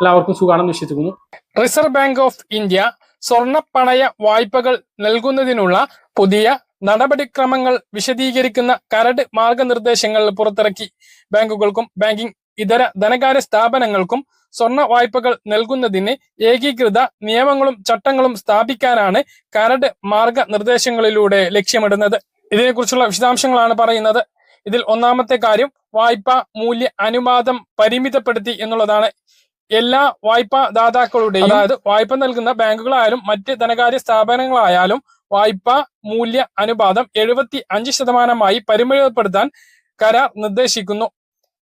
എല്ലാവർക്കും സുഖാണെന്ന് വിശ്വസിക്കുന്നു. റിസർവ് ബാങ്ക് ഓഫ് ഇന്ത്യ സ്വർണപ്പണയ വായ്പകൾ നൽകുന്നതിനുള്ള പുതിയ നടപടിക്രമങ്ങൾ വിശദീകരിക്കുന്ന കരട് മാർഗനിർദ്ദേശങ്ങൾ പുറത്തിറക്കി. ബാങ്കുകൾക്കും ബാങ്കിംഗ് ഇതര ധനകാര്യ സ്ഥാപനങ്ങൾക്കും സ്വർണ വായ്പകൾ നൽകുന്നതിന് ഏകീകൃത നിയമങ്ങളും ചട്ടങ്ങളും സ്ഥാപിക്കാനാണ് കരട് മാർഗനിർദ്ദേശങ്ങളിലൂടെ ലക്ഷ്യമിടുന്നത്. ഇതിനെക്കുറിച്ചുള്ള വിശദാംശങ്ങളാണ് പറയുന്നത്. ഇതിൽ ഒന്നാമത്തെ കാര്യം വായ്പ മൂല്യ അനുപാതം പരിമിതപ്പെടുത്തി എന്നുള്ളതാണ്. എല്ലാ വായ്പാ ദാതാക്കളുടെയും അതായത് വായ്പ നൽകുന്ന ബാങ്കുകളായാലും മറ്റ് ധനകാര്യ സ്ഥാപനങ്ങളായാലും വായ്പ മൂല്യ അനുപാതം എഴുപത്തി അഞ്ച് ശതമാനമായി പരിമിതപ്പെടുത്താൻ കരാർ നിർദ്ദേശിക്കുന്നു.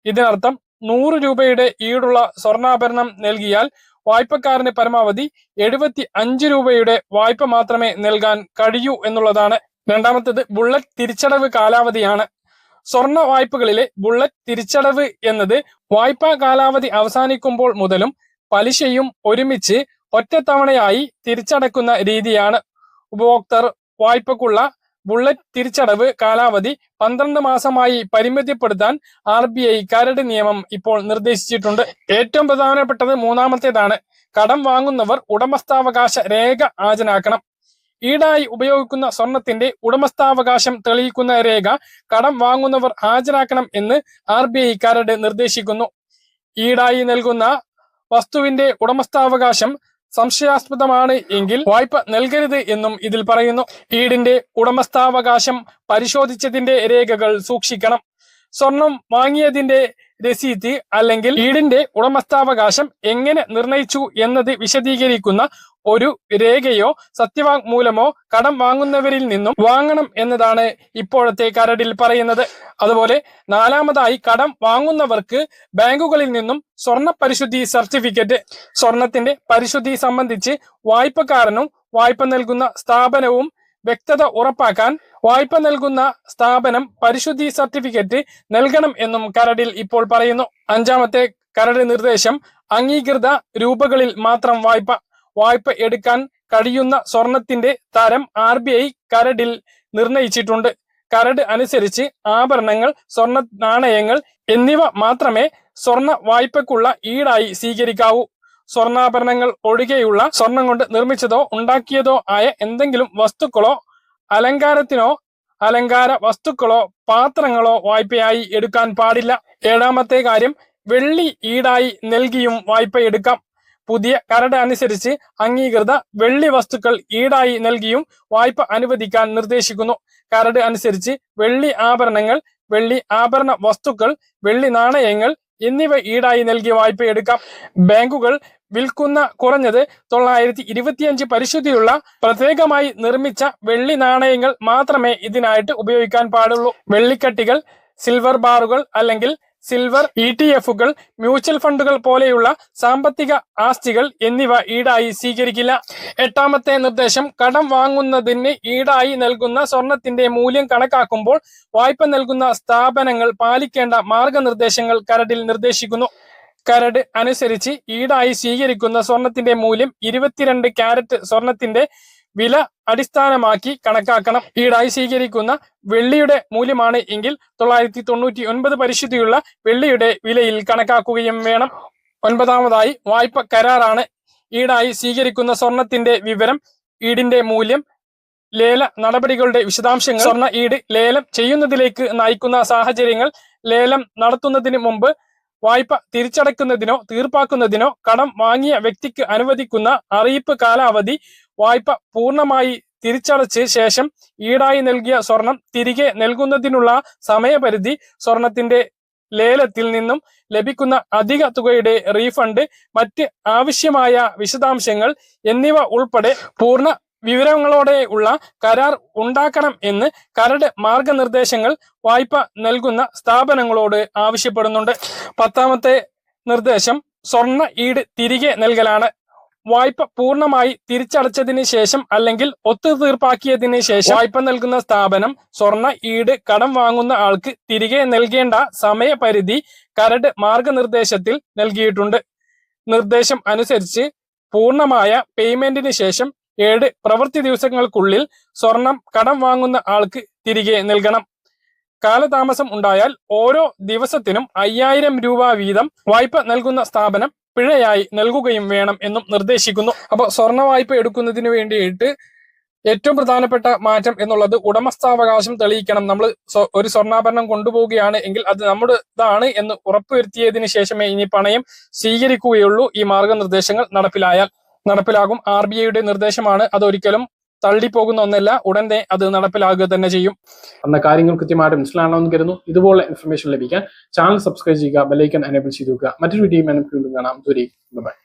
ഇതിനർത്ഥം നൂറ് രൂപയുടെ ഈടുള്ള സ്വർണാഭരണം നൽകിയാൽ വായ്പക്കാരന് പരമാവധി എഴുപത്തി അഞ്ച് രൂപയുടെ വായ്പ മാത്രമേ നൽകാൻ കഴിയൂ എന്നുള്ളതാണ്. രണ്ടാമത്തേത് ബുള്ളറ്റ് തിരിച്ചടവ് കാലാവധിയാണ്. സ്വർണ വായ്പകളിലെ ബുള്ളറ്റ് തിരിച്ചടവ് എന്നത് വായ്പാ കാലാവധി അവസാനിക്കുമ്പോൾ മുതലും പലിശയും ഒരുമിച്ച് ഒറ്റത്തവണയായി തിരിച്ചടക്കുന്ന രീതിയാണ്. ഉപഭോക്തർ വായ്പക്കുള്ള ബുള്ളറ്റ് തിരിച്ചടവ് കാലാവധി പന്ത്രണ്ട് മാസമായി പരിമിതിപ്പെടുത്താൻ ആർ ബി ഐ കരട് നിയമം ഇപ്പോൾ നിർദ്ദേശിച്ചിട്ടുണ്ട്. ഏറ്റവും പ്രധാനപ്പെട്ടത് മൂന്നാമത്തേതാണ്. കടം വാങ്ങുന്നവർ ഉടമസ്ഥാവകാശ രേഖ ഹാജരാക്കണം. ഈടായി ഉപയോഗിക്കുന്ന സ്വർണത്തിന്റെ ഉടമസ്ഥാവകാശം തെളിയിക്കുന്ന രേഖ കടം വാങ്ങുന്നവർ ഹാജരാക്കണം എന്ന് ആർ ബി ഐ കരട് നിർദ്ദേശിക്കുന്നു. ഈടായി നൽകുന്ന വസ്തുവിന്റെ ഉടമസ്ഥാവകാശം സംശയാസ്പദമാണ് എങ്കിൽ വായ്പ നൽകരുത് എന്നും ഇതിൽ പറയുന്നു. ഈടിന്റെ ഉടമസ്ഥാവകാശം പരിശോധിച്ചതിന്റെ രേഖകൾ സൂക്ഷിക്കണം. സ്വർണം വാങ്ങിയതിന്റെ രസീത് അല്ലെങ്കിൽ ഈടിന്റെ ഉടമസ്ഥാവകാശം എങ്ങനെ നിർണയിച്ചു എന്നത് വിശദീകരിക്കുന്ന ഒരു രേഖയോ സത്യവാങ്മൂലമോ കടം വാങ്ങുന്നവരിൽ നിന്നും വാങ്ങണം എന്നതാണ് ഇപ്പോഴത്തെ കരടിൽ പറയുന്നത്. അതുപോലെ നാലാമതായി കടം വാങ്ങുന്നവർക്ക് ബാങ്കുകളിൽ നിന്നും സ്വർണ പരിശുദ്ധി സർട്ടിഫിക്കറ്റ് സ്വർണത്തിന്റെ പരിശുദ്ധി സംബന്ധിച്ച് വായ്പക്കാരനും വായ്പ നൽകുന്ന സ്ഥാപനവും വ്യക്തത ഉറപ്പാക്കാൻ വായ്പ നൽകുന്ന സ്ഥാപനം പരിശുദ്ധി സർട്ടിഫിക്കറ്റ് നൽകണം എന്നും കരടിൽ ഇപ്പോൾ പറയുന്നു. അഞ്ചാമത്തെ കരട് നിർദ്ദേശം അംഗീകൃത രൂപകളിൽ മാത്രം വായ്പ വായ്പ എടുക്കാൻ കഴിയുന്ന സ്വർണത്തിന്റെ തരം ആർ ബി ഐ കരടിൽ നിർണയിച്ചിട്ടുണ്ട്. കരട് അനുസരിച്ച് ആഭരണങ്ങൾ സ്വർണ നാണയങ്ങൾ എന്നിവ മാത്രമേ സ്വർണ വായ്പക്കുള്ള ഈടായി സ്വീകരിക്കാവൂ. സ്വർണാഭരണങ്ങൾ ഒഴികെയുള്ള സ്വർണം കൊണ്ട് നിർമ്മിച്ചതോ ഉണ്ടാക്കിയതോ ആയ എന്തെങ്കിലും വസ്തുക്കളോ അലങ്കാരത്തിനോ അലങ്കാര വസ്തുക്കളോ പാത്രങ്ങളോ വായ്പയായി എടുക്കാൻ പാടില്ല. ഏഴാമത്തെ കാര്യം വെള്ളി ഈടായി നൽകിയും വായ്പ എടുക്കാം. പുതിയ കരട് അനുസരിച്ച് അംഗീകൃത വെള്ളി വസ്തുക്കൾ ഈടായി നൽകിയും വായ്പ അനുവദിക്കാൻ നിർദ്ദേശിക്കുന്നു. കരട് അനുസരിച്ച് വെള്ളി ആഭരണങ്ങൾ വെള്ളി ആഭരണ വസ്തുക്കൾ വെള്ളി നാണയങ്ങൾ എന്നിവ ഈടായി നൽകി വായ്പ എടുക്കാം. ബാങ്കുകൾ വിൽക്കുന്ന കുറഞ്ഞത് തൊള്ളായിരത്തി ഇരുപത്തിയഞ്ച് പരിശുദ്ധിയുള്ള പ്രത്യേകമായി നിർമ്മിച്ച വെള്ളി നാണയങ്ങൾ മാത്രമേ ഇതിനായിട്ട് ഉപയോഗിക്കാൻ പാടുള്ളൂ. വെള്ളിക്കട്ടികൾ സിൽവർ ബാറുകൾ അല്ലെങ്കിൽ സിൽവർ ഇ ടി എഫുകൾ മ്യൂച്വൽ ഫണ്ടുകൾ പോലെയുള്ള സാമ്പത്തിക ആസ്തികൾ എന്നിവ ഈടായി സ്വീകരിക്കില്ല. എട്ടാമത്തെ നിർദ്ദേശം കടം വാങ്ങുന്നതിന് ഈടായി നൽകുന്ന സ്വർണത്തിന്റെ മൂല്യം കണക്കാക്കുമ്പോൾ വായ്പ നൽകുന്ന സ്ഥാപനങ്ങൾ പാലിക്കേണ്ട മാർഗനിർദ്ദേശങ്ങൾ കരടിൽ നിർദ്ദേശിക്കുന്നു. കരട് അനുസരിച്ച് ഈടായി സ്വീകരിക്കുന്ന സ്വർണത്തിന്റെ മൂല്യം ഇരുപത്തിരണ്ട് ക്യാരറ്റ് സ്വർണത്തിന്റെ വില അടിസ്ഥാനമാക്കി കണക്കാക്കണം. ഈടായി സ്വീകരിക്കുന്ന വെള്ളിയുടെ മൂല്യമാണ് എങ്കിൽ തൊള്ളായിരത്തി തൊണ്ണൂറ്റി ഒൻപത് പരിശുദ്ധിയുള്ള വെള്ളിയുടെ വിലയിൽ കണക്കാക്കുകയും വേണം. ഒൻപതാമതായി വായ്പ കരാറാണ്. ഈടായി സ്വീകരിക്കുന്ന സ്വർണത്തിന്റെ വിവരം ഈടിന്റെ മൂല്യം ലേല നടപടികളുടെ വിശദാംശങ്ങൾ സ്വർണ ഈട് ലേലം ചെയ്യുന്നതിലേക്ക് നയിക്കുന്ന സാഹചര്യങ്ങൾ ലേലം നടത്തുന്നതിന് മുമ്പ് വായ്പ തിരിച്ചടക്കുന്നതിനോ തീർപ്പാക്കുന്നതിനോ കടം വാങ്ങിയ വ്യക്തിക്ക് അനുവദിക്കുന്ന അറിയിപ്പ് കാലാവധി വായ്പ പൂർണമായി തിരിച്ചടച്ച് ശേഷം ഈടായി നൽകിയ സ്വർണം തിരികെ നൽകുന്നതിനുള്ള സമയപരിധി സ്വർണത്തിന്റെ ലേലത്തിൽ നിന്നും ലഭിക്കുന്ന അധിക തുകയുടെ റീഫണ്ട് മറ്റ് ആവശ്യമായ വിശദാംശങ്ങൾ എന്നിവ ഉൾപ്പെടെ പൂർണ വിവരങ്ങളോടെ ഉള്ള കരാർ ഉണ്ടാക്കണം എന്ന് കരട് മാർഗനിർദ്ദേശങ്ങൾ വായ്പ നൽകുന്ന സ്ഥാപനങ്ങളോട് ആവശ്യപ്പെടുന്നുണ്ട്. പത്താമത്തെ നിർദ്ദേശം സ്വർണ ഈട് തിരികെ നൽകലാണ്. വായ്പ പൂർണമായി തിരിച്ചടച്ചതിന് ശേഷം അല്ലെങ്കിൽ ഒത്തുതീർപ്പാക്കിയതിന് ശേഷം വായ്പ നൽകുന്ന സ്ഥാപനം സ്വർണ ഈട് കടം വാങ്ങുന്ന ആൾക്ക് തിരികെ നൽകേണ്ട സമയപരിധി കരട് മാർഗനിർദ്ദേശത്തിൽ നൽകിയിട്ടുണ്ട്. നിർദ്ദേശം അനുസരിച്ച് പൂർണമായ പേയ്മെന്റിന് ശേഷം ഏഴ് പ്രവൃത്തി ദിവസങ്ങൾക്കുള്ളിൽ സ്വർണം കടം വാങ്ങുന്ന ആൾക്ക് തിരികെ നൽകണം. കാലതാമസം ഉണ്ടായാൽ ഓരോ ദിവസത്തിനും അയ്യായിരം രൂപ വീതം വായ്പ നൽകുന്ന സ്ഥാപനം പിഴയായി നൽകുകയും വേണം എന്നും നിർദ്ദേശിക്കുന്നു. അപ്പോൾ സ്വർണ വായ്പ എടുക്കുന്നതിന് വേണ്ടിയിട്ട് ഏറ്റവും പ്രധാനപ്പെട്ട മാറ്റം എന്നുള്ളത് ഉടമസ്ഥാവകാശം തെളിയിക്കണം. നമ്മൾ ഒരു സ്വർണാഭരണം കൊണ്ടുപോവുകയാണ് എങ്കിൽ അത് നമ്മുടേതാണ് എന്ന് ഉറപ്പുവരുത്തിയതിനു ശേഷമേ ഇനി പണയം സ്വീകരിക്കുകയുള്ളൂ ഈ മാർഗനിർദ്ദേശങ്ങൾ നടപ്പിലായാൽ. നടപ്പിലാകും. ആർ ബി ഐയുടെ നിർദ്ദേശമാണ് അതൊരിക്കലും തള്ളിപ്പോകുന്ന ഒന്നല്ല. ഉടൻ അത് നടപ്പിലാകുക തന്നെ ചെയ്യും. എന്ന കാര്യങ്ങൾ കൃത്യമായിട്ട് മനസ്സിലാണെന്ന് കരുതുന്നു. ഇതുപോലെ ഇൻഫർമേഷൻ ലഭിക്കാൻ ചാനൽ സബ്സ്ക്രൈബ് ചെയ്യുക ബെലൈക്കൻ എനേബിൾ ചെയ്തു വെക്കുക. മറ്റൊരു വീഡിയോ നമുക്ക് വീണ്ടും കാണാം. ബൈ